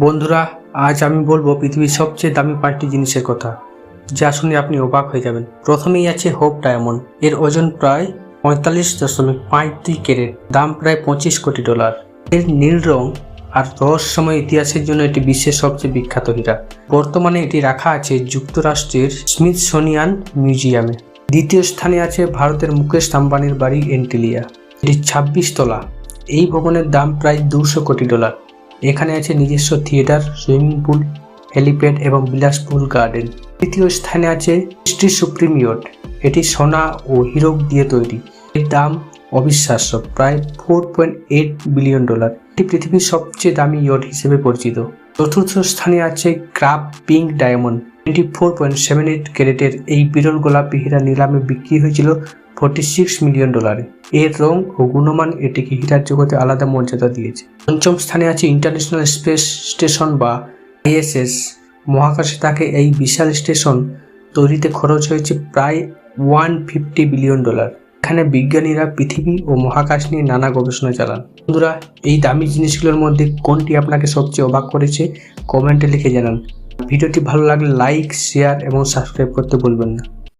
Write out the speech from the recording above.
বন্ধুরা, আজ আমি বলব পৃথিবীর সবচেয়ে দামি পাঁচটি জিনিসের কথা, যা শুনে আপনি অবাক হয়ে যাবেন। প্রথমেই আছে হোপ ডায়মন্ড। এর ওজন প্রায় পঁয়তাল্লিশ দশমিক পাঁচ দুই দাম প্রায় পঁচিশ কোটি ডলার। এর নীল রং আর রহস্যময় ইতিহাসের জন্য এটি বিশ্বের সবচেয়ে বিখ্যাত হীরা। বর্তমানে এটি রাখা আছে যুক্তরাষ্ট্রের স্মিথসোনিয়ান মিউজিয়ামে। দ্বিতীয় স্থানে আছে ভারতের মুকেশ আম্বানির বাড়ি এন্টিলিয়া। এটি ছাব্বিশ তলা। এই ভবনের দাম প্রায় দুশো কোটি ডলার। এখানে আছে নিজস্ব থিয়েটার, সুইমিং পুল, হেলিপ্যাড এবং বিলাসপুল গার্ডেন। তৃতীয় স্থানে আছে সুপ্রিম ইয়ট। এটি সোনা ও হিরক দিয়ে তৈরি। এর দাম অবিশ্বাস্য, প্রায় four point eight billion dollar এটি পৃথিবীর সবচেয়ে দামি ইয়ট হিসেবে পরিচিত। চতুর্থ স্থানে আছে crab pink diamond. Twenty four point seven eight ক্যারেটের এই বিরল গোলাপি হীরা নিলামে বিক্রি হয়েছিল ফোর্টি সিক্স মিলিয়ন ডলারে এর রং ও গুণমান এটিকে হীরার জগতে আলাদা মর্যাদা দিয়েছে। পঞ্চম স্থানে আছে ইন্টারন্যাশনাল স্পেস স্টেশন বা আইএসএস মহাকাশে তাকে এই বিশাল স্টেশন তৈরিতে খরচ হয়েছে প্রায় ওয়ান ফিফটি বিলিয়ন ডলার এখানে বিজ্ঞানীরা পৃথিবী ও মহাকাশ নিয়ে নানা গবেষণা চালান। বন্ধুরা, এই দামি জিনিসগুলোর মধ্যে কোনটি আপনাকে সবচেয়ে অবাক করেছে? কমেন্টে লিখে জানান। ভিডিওটি ভালো লাগলে লাইক, শেয়ার এবং সাবস্ক্রাইব করতে ভুলবেন না।